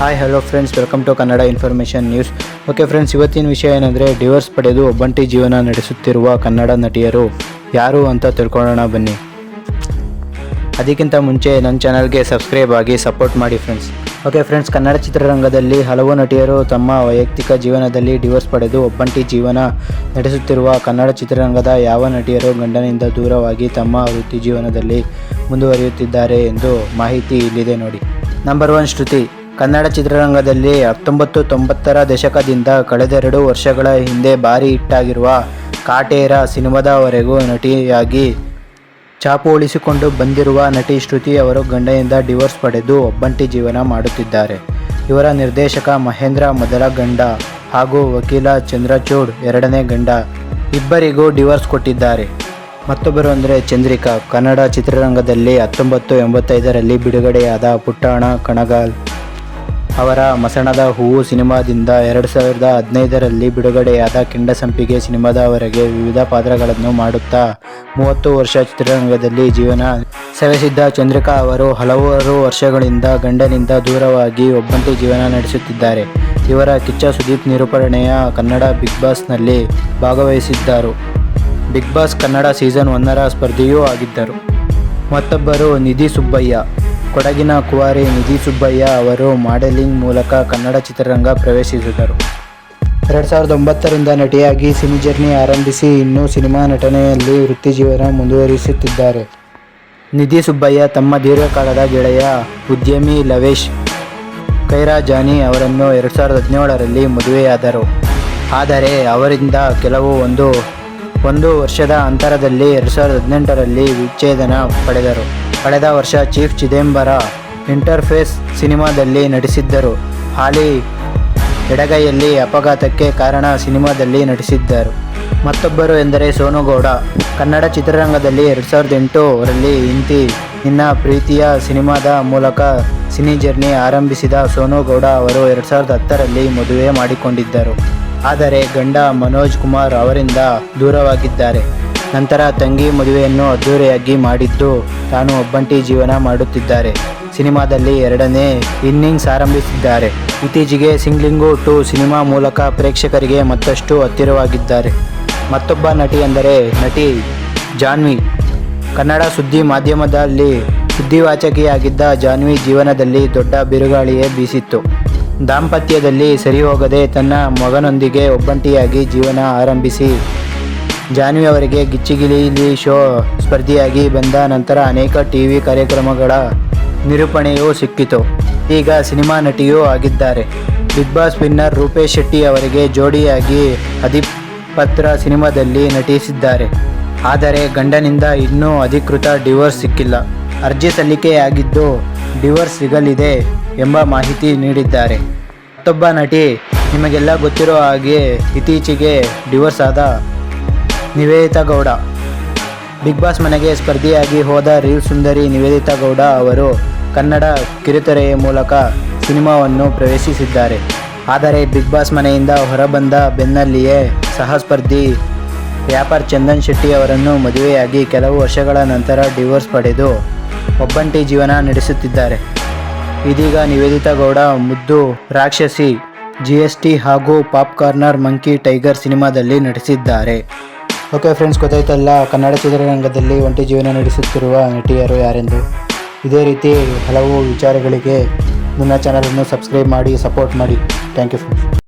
Hi hello friends welcome to Kannada information news okay friends ಇವತ್ತಿನ ವಿಷಯ ಏನಂದರೆ divorce ಪಡೆದು ಒಬ್ಬಂಟಿ ಜೀವನ ನಡೆಸುತ್ತಿರುವ ಕನ್ನಡ ನಟಿಯರು ಯಾರು ಅಂತ ತಿಳ್ಕೊಳ್ಳೋಣ ಬನ್ನಿ. ಅದಕ್ಕಿಂತ ಮುಂಚೆ ನನ್ನ ಚಾನಲ್ಗೆ ಸಬ್ಸ್ಕ್ರೈಬ್ ಆಗಿ ಸಪೋರ್ಟ್ ಮಾಡಿ ಫ್ರೆಂಡ್ಸ್ ಓಕೆ ಫ್ರೆಂಡ್ಸ್ ಕನ್ನಡ ಚಿತ್ರರಂಗದಲ್ಲಿ ಹಲವು ನಟಿಯರು ತಮ್ಮ ವೈಯಕ್ತಿಕ ಜೀವನದಲ್ಲಿ ಡಿವೋರ್ಸ್ ಪಡೆದು ಒಬ್ಬಂಟಿ ಜೀವನ ನಡೆಸುತ್ತಿರುವ ಕನ್ನಡ ಚಿತ್ರರಂಗದ ಯಾವ ನಟಿಯರು ಗಂಡನಿಂದ ದೂರವಾಗಿ ತಮ್ಮ ವೃತ್ತಿ ಜೀವನದಲ್ಲಿ ಮುಂದುವರಿಯುತ್ತಿದ್ದಾರೆ ಎಂದು ಮಾಹಿತಿ ಇಲ್ಲಿದೆ ನೋಡಿ. ನಂಬರ್ ಒನ್ ಶ್ರುತಿ. ಕನ್ನಡ ಚಿತ್ರರಂಗದಲ್ಲಿ ಹತ್ತೊಂಬತ್ತು ತೊಂಬತ್ತರ ದಶಕದಿಂದ ಕಳೆದೆರಡು ವರ್ಷಗಳ ಹಿಂದೆ ಭಾರಿ ಹಿಟ್ಟಾಗಿರುವ ಕಾಟೇರ ಸಿನಿಮಾದವರೆಗೂ ನಟಿಯಾಗಿ ಚಾಪು ಉಳಿಸಿಕೊಂಡು ಬಂದಿರುವ ನಟಿ ಶ್ರುತಿ ಅವರು ಗಂಡನಿಂದ ಡಿವೋರ್ಸ್ ಪಡೆದು ಒಬ್ಬಂಟಿ ಜೀವನ ಮಾಡುತ್ತಿದ್ದಾರೆ. ಇವರ ನಿರ್ದೇಶಕ ಮಹೇಂದ್ರ ಮೊದಲ ಗಂಡ ಹಾಗೂ ವಕೀಲ ಚಂದ್ರಚೂಡ್ ಎರಡನೇ ಗಂಡ ಇಬ್ಬರಿಗೂ ಡಿವೋರ್ಸ್ ಕೊಟ್ಟಿದ್ದಾರೆ. ಮತ್ತೊಬ್ಬರು ಅಂದರೆ ಚಂದ್ರಿಕಾ. ಕನ್ನಡ ಚಿತ್ರರಂಗದಲ್ಲಿ ಹತ್ತೊಂಬತ್ತು ಎಂಬತ್ತೈದರಲ್ಲಿ ಬಿಡುಗಡೆಯಾದ ಪುಟ್ಟಾಣ ಕಣಗಾಲ್ ಅವರ ಮಸಣದ ಹೂವು ಸಿನಿಮಾದಿಂದ ಎರಡು ಸಾವಿರದ ಹದಿನೈದರಲ್ಲಿ ಬಿಡುಗಡೆಯಾದ ಕೆಂಡಸಂಪಿಗೆ ಸಿನಿಮಾದವರೆಗೆ ವಿವಿಧ ಪಾತ್ರಗಳನ್ನು ಮಾಡುತ್ತಾ, ಮೂವತ್ತು ವರ್ಷ ಚಿತ್ರರಂಗದಲ್ಲಿ ಜೀವನ ಸವೆಸಿದ್ದ ಚಂದ್ರಿಕಾ ಅವರು ಹಲವಾರು ವರ್ಷಗಳಿಂದ ಗಂಡನಿಂದ ದೂರವಾಗಿ ಒಬ್ಬಂಟಿ ಜೀವನ ನಡೆಸುತ್ತಿದ್ದಾರೆ. ಇವರ ಕಿಚ್ಚ ಸುದೀಪ್ ನಿರೂಪಣೆಯ ಕನ್ನಡ ಬಿಗ್ ಬಾಸ್ನಲ್ಲಿ ಭಾಗವಹಿಸಿದ್ದರು. ಬಿಗ್ ಬಾಸ್ ಕನ್ನಡ ಸೀಸನ್ ಒಂದರ ಸ್ಪರ್ಧೆಯೂ ಆಗಿದ್ದರು. ಮತ್ತೊಬ್ಬರು ನಿಧಿ ಸುಬ್ಬಯ್ಯ. ಕೊಡಗಿನ ಕುವಾರಿ ನಿಧಿ ಸುಬ್ಬಯ್ಯ ಅವರು ಮಾಡೆಲಿಂಗ್ ಮೂಲಕ ಕನ್ನಡ ಚಿತ್ರರಂಗ ಪ್ರವೇಶಿಸಿದರು. ಎರಡು ಸಾವಿರದ ಒಂಬತ್ತರಿಂದ ನಟಿಯಾಗಿ ಸಿನಿ ಜರ್ನಿ ಆರಂಭಿಸಿ ಇನ್ನೂ ಸಿನಿಮಾ ನಟನೆಯಲ್ಲಿ ವೃತ್ತಿಜೀವನ ಮುಂದುವರಿಸುತ್ತಿದ್ದಾರೆ. ನಿಧಿ ಸುಬ್ಬಯ್ಯ ತಮ್ಮ ದೀರ್ಘಕಾಲದ ಗೆಳೆಯ ಉದ್ಯಮಿ ಲವೇಶ್ ಕೈರಾಜಾನಿ ಅವರನ್ನು ಎರಡು ಸಾವಿರದ ಹದಿನೇಳರಲ್ಲಿ ಮದುವೆಯಾದರು. ಆದರೆ ಅವರಿಂದ ಕೆಲವು ಒಂದು ಒಂದು ವರ್ಷದ ಅಂತರದಲ್ಲಿ ಎರಡು ಸಾವಿರದ ಹದಿನೆಂಟರಲ್ಲಿ ವಿಚ್ಛೇದನ ಪಡೆದರು. ಕಳೆದ ವರ್ಷ ಚೀಫ್ ಚಿದಂಬರ ಇಂಟರ್ಫೇಸ್ ಸಿನಿಮಾದಲ್ಲಿ ನಟಿಸಿದ್ದರು. ಹಾಲಿ ಎಡಗೈಯಲ್ಲಿ ಅಪಘಾತಕ್ಕೆ ಕಾರಣ ಸಿನಿಮಾದಲ್ಲಿ ನಟಿಸಿದ್ದರು. ಮತ್ತೊಬ್ಬರು ಎಂದರೆ ಸೋನುಗೌಡ. ಕನ್ನಡ ಚಿತ್ರರಂಗದಲ್ಲಿ ಎರಡು ಸಾವಿರದ ಎಂಟರಲ್ಲಿ ಇಂತಿ ನಿನ್ನ ಪ್ರೀತಿಯ ಸಿನಿಮಾದ ಮೂಲಕ ಸಿನಿ ಜರ್ನಿ ಆರಂಭಿಸಿದ ಸೋನುಗೌಡ ಅವರು ಎರಡು ಸಾವಿರದ ಹತ್ತರಲ್ಲಿ ಮದುವೆ ಮಾಡಿಕೊಂಡಿದ್ದರು. ಆದರೆ ಗಂಡ ಮನೋಜ್ ಕುಮಾರ್ ಅವರಿಂದ ದೂರವಾಗಿದ್ದಾರೆ. ನಂತರ ತಂಗಿ ಮದುವೆಯನ್ನು ಅದ್ದೂರಿಯಾಗಿ ಮಾಡಿದ್ದು ತಾನು ಒಬ್ಬಂಟಿ ಜೀವನ ಮಾಡುತ್ತಿದ್ದಾರೆ. ಸಿನಿಮಾದಲ್ಲಿ ಎರಡನೇ ಇನ್ನಿಂಗ್ಸ್ ಆರಂಭಿಸಿದ್ದಾರೆ. ಇತ್ತೀಚೆಗೆ ಸಿಂಗ್ಲಿಂಗು ಟು ಸಿನಿಮಾ ಮೂಲಕ ಪ್ರೇಕ್ಷಕರಿಗೆ ಮತ್ತಷ್ಟು ಹತ್ತಿರವಾಗಿದ್ದಾರೆ. ಮತ್ತೊಬ್ಬ ನಟಿ ಎಂದರೆ ನಟಿ ಜಾನ್ವಿ. ಕನ್ನಡ ಸುದ್ದಿ ಮಾಧ್ಯಮದಲ್ಲಿ ಸುದ್ದಿವಾಚಕಿಯಾಗಿದ್ದ ಜಾನ್ವಿ ಜೀವನದಲ್ಲಿ ದೊಡ್ಡ ಬಿರುಗಾಳಿಯೇ ಬೀಸಿತ್ತು. ದಾಂಪತ್ಯದಲ್ಲಿ ಸರಿ ಹೋಗದೆ ತನ್ನ ಮಗನೊಂದಿಗೆ ಒಬ್ಬಂಟಿಯಾಗಿ ಜೀವನ ಆರಂಭಿಸಿ ಜಾನ್ವಿ ಅವರಿಗೆ ಗಿಚ್ಚಿಗಿಲಿ ಶೋ ಸ್ಪರ್ಧಿಯಾಗಿ ಬಂದ ನಂತರ ಅನೇಕ ಟಿವಿ ಕಾರ್ಯಕ್ರಮಗಳ ನಿರೂಪಣೆಯೂ ಸಿಕ್ಕಿತು. ಈಗ ಸಿನಿಮಾ ನಟಿಯೂ ಆಗಿದ್ದಾರೆ. Bigg Boss winner Rupesh Shetty ಅವರಿಗೆ ಜೋಡಿಯಾಗಿ ಅಧಿಪತ್ರ ಸಿನಿಮಾದಲ್ಲಿ ನಟಿಸಿದ್ದಾರೆ. ಆದರೆ ಗಂಡನಿಂದ ಇನ್ನೂ ಅಧಿಕೃತ ಡಿವೋರ್ಸ್ ಸಿಕ್ಕಿಲ್ಲ. ಅರ್ಜಿ ಸಲ್ಲಿಕೆಯಾಗಿದ್ದು ಡಿವೋರ್ಸ್ ಸಿಗಲಿದೆ ಎಂಬ ಮಾಹಿತಿ ನೀಡಿದ್ದಾರೆ. ಮತ್ತೊಬ್ಬ ನಟಿ ನಿಮಗೆಲ್ಲ ಗೊತ್ತಿರೋ ಹಾಗೆ ಇತ್ತೀಚೆಗೆ ಡಿವೋರ್ಸ್ ಆದ ನಿವೇದಿತಾ ಗೌಡ. ಬಿಗ್ ಬಾಸ್ ಮನೆಗೆ ಸ್ಪರ್ಧಿಯಾಗಿ ಹೋದ ರೀಲ್ ಸುಂದರಿ ನಿವೇದಿತಾ ಗೌಡ ಅವರು ಕನ್ನಡ ಕಿರುತೆರೆಯ ಮೂಲಕ ಸಿನಿಮಾವನ್ನು ಪ್ರವೇಶಿಸಿದ್ದಾರೆ. ಆದರೆ ಬಿಗ್ ಬಾಸ್ ಮನೆಯಿಂದ ಹೊರಬಂದ ಬೆನ್ನಲ್ಲಿಯೇ ಸಹ ಸ್ಪರ್ಧಿ ವ್ಯಾಪಾರ್ ಚಂದನ್ ಶೆಟ್ಟಿ ಅವರನ್ನು ಮದುವೆಯಾಗಿ ಕೆಲವು ವರ್ಷಗಳ ನಂತರ ಡಿವೋರ್ಸ್ ಪಡೆದು ಒಬ್ಬಂಟಿ ಜೀವನ ನಡೆಸುತ್ತಿದ್ದಾರೆ. ಇದೀಗ Niveditha Gowda Muddu Rakshasi, G S T ಹಾಗೂ ಪಾಪ್ ಕಾರ್ನರ್ ಮಂಕಿ ಟೈಗರ್ ಸಿನಿಮಾದಲ್ಲಿ ನಟಿಸಿದ್ದಾರೆ. ಓಕೆ ಫ್ರೆಂಡ್ಸ್ ಗೊತ್ತಾಯ್ತಲ್ಲ. ಕನ್ನಡ ಚಿತ್ರರಂಗದಲ್ಲಿ ಒಂಟಿ ಜೀವನ ನಡೆಸುತ್ತಿರುವ ನಟಿಯರು ಯಾರೆಂದು? ಇದೇ ರೀತಿ ಹಲವು ವಿಚಾರಗಳಿಗೆ ನನ್ನ ಚಾನಲನ್ನು ಸಬ್ಸ್ಕ್ರೈಬ್ ಮಾಡಿ ಸಪೋರ್ಟ್ ಮಾಡಿ. Thank you friends